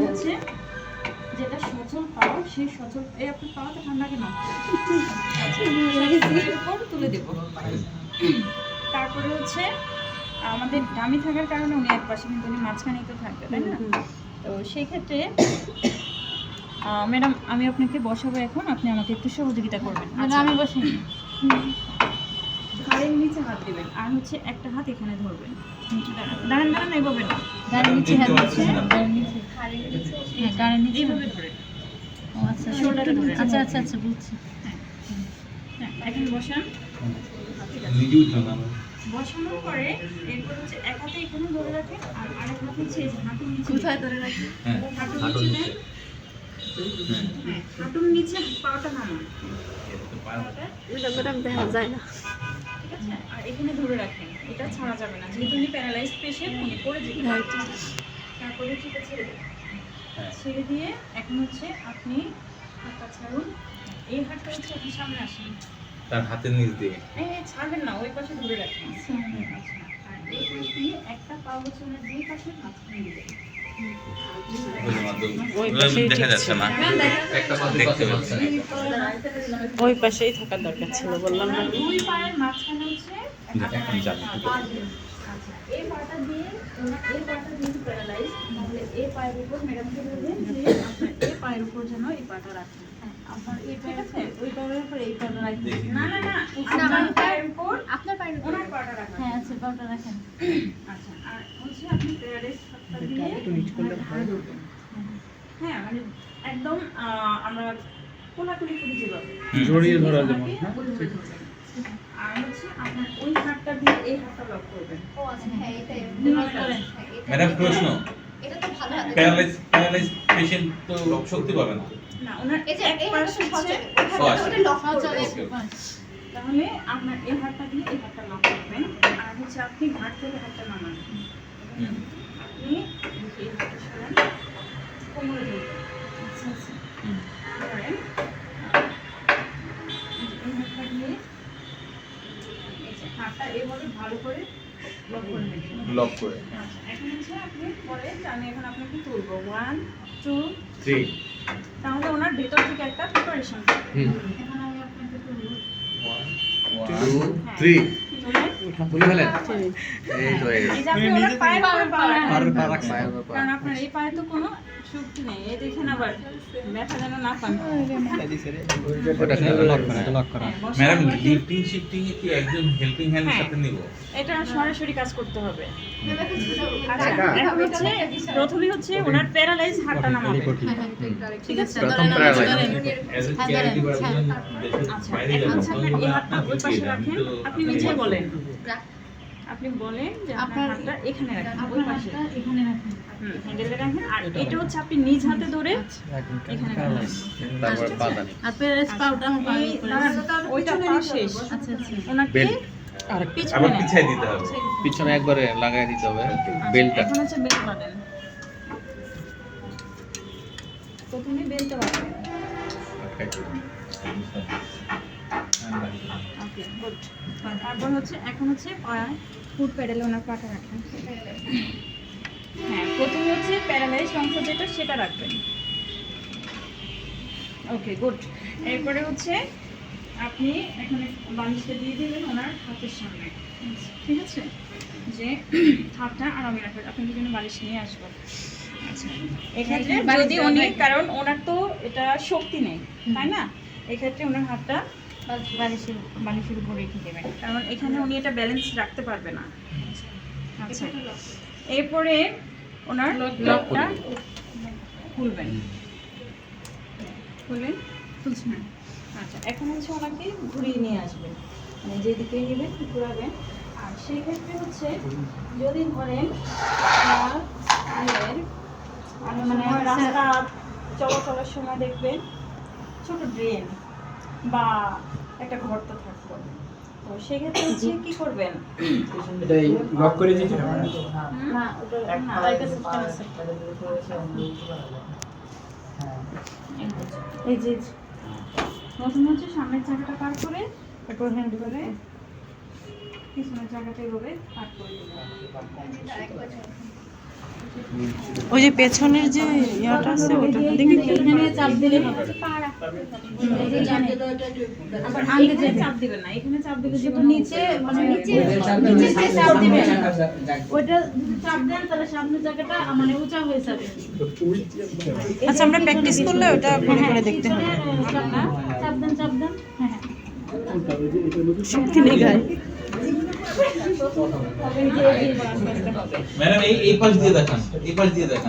হচ্ছে যেটা সচল পাও সেই সচল এই আপনার পাওয়াটা ঠান্ডা কেন? তুলে দেব। তারপরে হচ্ছে আমাদের ডামি থাকার কারণে উনি এক পাশে কিন্তু উনি মাঝখানেই তো থাকবে তাই না? তো সেই ক্ষেত্রে ম্যাডাম আমি আপনাকে বসাবো এখন আপনি আমাকে একটু সহযোগিতা করবেন। আচ্ছা। আমি বসি ঘাড়ের নিচে হাত দিবেন আর হচ্ছে একটা হাত এখানে ধরবেন। দাঁড়ান দাঁড়ান এভাবে না। গাড়ির নিচে হাত দিচ্ছে। নিচে। হ্যাঁ নিচে। এইভাবে ধরেন ও আচ্ছা শোল্ডারে ধরে। আচ্ছা আচ্ছা আচ্ছা বুঝছি। হ্যাঁ এখন বসান। বসানোর পরে এরপর হচ্ছে এক হাতে এখানে ধরে রাখেন আর আরেক হাত হচ্ছে হাঁটুর নিচে কোথায় ধরে রাখি হ্যাঁ হাঁটুর নিচে। নিচে দেন হ্যাঁ। হাঁটুর নিচে পাওয়াটা নামান ম্যাডাম দেখা যায় না। ঠিক আছে আর এখানে ধরে রাখেন এটা ছাড়া যাবে না। যেহেতু উনি প্যারালাইজ পেশেন্ট উনি পড়ে যেতে তারপরে ঠিক আছে ছেড়ে দেবেন। হ্যাঁ। ছেড়ে দিয়ে এখন হচ্ছে আপনি হাতটা ছাড়ুন। এই হাতটা হচ্ছে আপনি সামনে আসেন। তার হাতের নিচ দিয়ে। ছাড়বেন না ওই পাশে ধরে রাখেন। আচ্ছা। আর এই পাশ দিয়ে একটা পা হচ্ছে ওনার দুই পাশে মাঝখানে দিবেন। দেখা ঠিক যাচ্ছে না। দেখতে পাচ্ছি ওই পাশেই থাকার দরকার ছিল বললাম না। পায়ের মাঝখানে হচ্ছে একটা এখন জানি কি পা দিবেন। আচ্ছা এই পাটা দিয়ে ওনার এই পাটা যেহেতু প্যারালাইজ তাহলে এই পায়ের উপর ম্যাডামকে আপনার এই পায়ের উপর যেন এই পাটা রাখেন। আপনার এই আছে? ওই পায়ের উপর এই পাটা হ্যাঁ আচ্ছা রাখেন। আচ্ছা আর হ্যাঁ মানে একদম আমরা কোলাকুলি করি যেভাবে। জড়িয়ে ধরা যেমন হ্যাঁ? আর হচ্ছে আপনার ওই হাতটা দিয়ে এই হাতটা লক করবেন। ও আচ্ছা হ্যাঁ করেন হ্যাঁ, এটা- ম্যাডাম প্রশ্ন? এটা তো ভালো প্যারালাইজ প্যারালাইজ পেশেন্ট তো শক্তি পাবে না। না ওনার এই যে এক এই হচ্ছে সচল ওই হাতটা ওটা লক আচ্ছা করবে তাহলে আপনার এই হাতটা দিয়ে এই হাতটা লক করবেন। আর হচ্ছে আপনি ঘাট থেকে হাতটা নামান। কোমরে ধরবেন আচ্ছা আচ্ছা। ধরেন হাতটা দিয়ে হাতটা এভাবে ভালো করে লক করে এখন হচ্ছে আপনি পরে আমি এখন আপনাকে তুলবো ওয়ান টু থ্রি তাহলে ওনার ভেতর থেকে একটা প্রিপারেশন এখন আমি আপনাকে তুলবো টু থ্রি তুলে ফেলেন এই আপনি কারণ আপনার এই পায়ে তো কোনো শক্তি নেই। এই দেখেন আবার ব্যথা যেন না পান। ওটা লক করা এটা লক করা। হ্যাঁ, ম্যাডাম লিফটিং শিফটিং কি একজন হেল্পিং হ্যান্ডের হ্যাঁ। সাথে নিব? এটা সরাসরি কাজ করতে হবে। আচ্ছা এখন হচ্ছে প্রথমে হচ্ছে ওনার প্যারালাইজ হাতটা নামাবে। ঠিক আছে প্রথম প্যারালাইজ এ হ্যাঁ, আচ্ছা বাইরে এই ওই পাশে আমি রাখেন। আপনি নিজে বলেন। আপনি বলেন যে আপনার হাতটা এখানে রাখেন ওই পাশে। এখানে রাখেন। হুম। হ্যান্ডেলে রাখেন আর এটা হচ্ছে আপনি নিজ হাতে ধরে এখানে রাখবেন তারপর পাদানি আর প্যারালাইজ পাউটা আমার পায়ের এই উপরে দাঁড়ান, ওইটা পা শেষ আচ্ছা আচ্ছা। ওনাকে পিছনে আবার পিছাই দিতে হবে। পিছনে। একবারে লাগাই দিতে হবে। আচ্ছা, বেলটা এখন হচ্ছে প্রথমে ওকে গুড তারপর হচ্ছে এখন হচ্ছে ফুট প্যাডেলে ওনার পাটা রাখেন। হ্যাঁ প্রথমে হচ্ছে প্যারালাইজড অংশ যেটা সেটা রাখবেন। ওকে গুড এরপরে হচ্ছে আপনি এখানে বালিশটা দিয়ে দিবেন ওনার হাতের সামনে। ঠিক আছে? যে হাতটা আরামে রাখবেন। আপনি দুজনে বালিশ নিয়ে আসবেন। আচ্ছা এক্ষেত্রে বালিশ যদি উনি কারণ ওনার তো এটা শক্তি নেই তাই না? এক্ষেত্রে ওনার হাতটা বালিশের বালিশের উপর রেখে দেবেন। কারণ এখানে উনি এটা ব্যালেন্স রাখতে পারবে না। আচ্ছা। এরপরে ওনার লকটা খুলবেন। খুলবেন? খুলছে না। আচ্ছা এখন হচ্ছে ওনাকে ঘুরিয়ে নিয়ে আসবেন। মানে যেদিকে নেবেন ঘুরাবেন। আর সেই ক্ষেত্রে হচ্ছে যদি ধরেন আপনার মানে রাস্তা চলাচলের সময় দেখবেন ছোট ড্রেন বা একটা গর্ত থাকবে। তো সেক্ষেত্রে হচ্ছে কি করবেন? এটাই লক করে দিতে হবে। না ওটা না আরেকটা সিস্টেম আছে। এই যে প্রথমে হচ্ছে সামনের চাকাটা পার করে তারপর হ্যান্ড করে পিছনের চাকাটা এভাবে পার করে ঝুলাবো। ওই যে পেছনের যে ইয়াটা আছে ওটা দেখি কি? এখানে চাপ দিলে হবে। আবার এখানে চাপ দিবেন না এখানে চাপ যেহেতু নিচে মানে নিচে নিচে চাপ দিবেন ওইটা যদি চাপ দেন তাহলে সামনের জায়গাটা মানে উঁচা হয়ে যাবে আচ্ছা আমরা প্র্যাকটিস করলে ওটা করে করে দেখতে হবে। চাপ দেন চাপ দেন হ্যাঁ হ্যাঁ শক্তি নেই গায়ে। ম্যাডাম এই এই পাশ দিয়ে দেখান এই পাশ দিয়ে দেখান।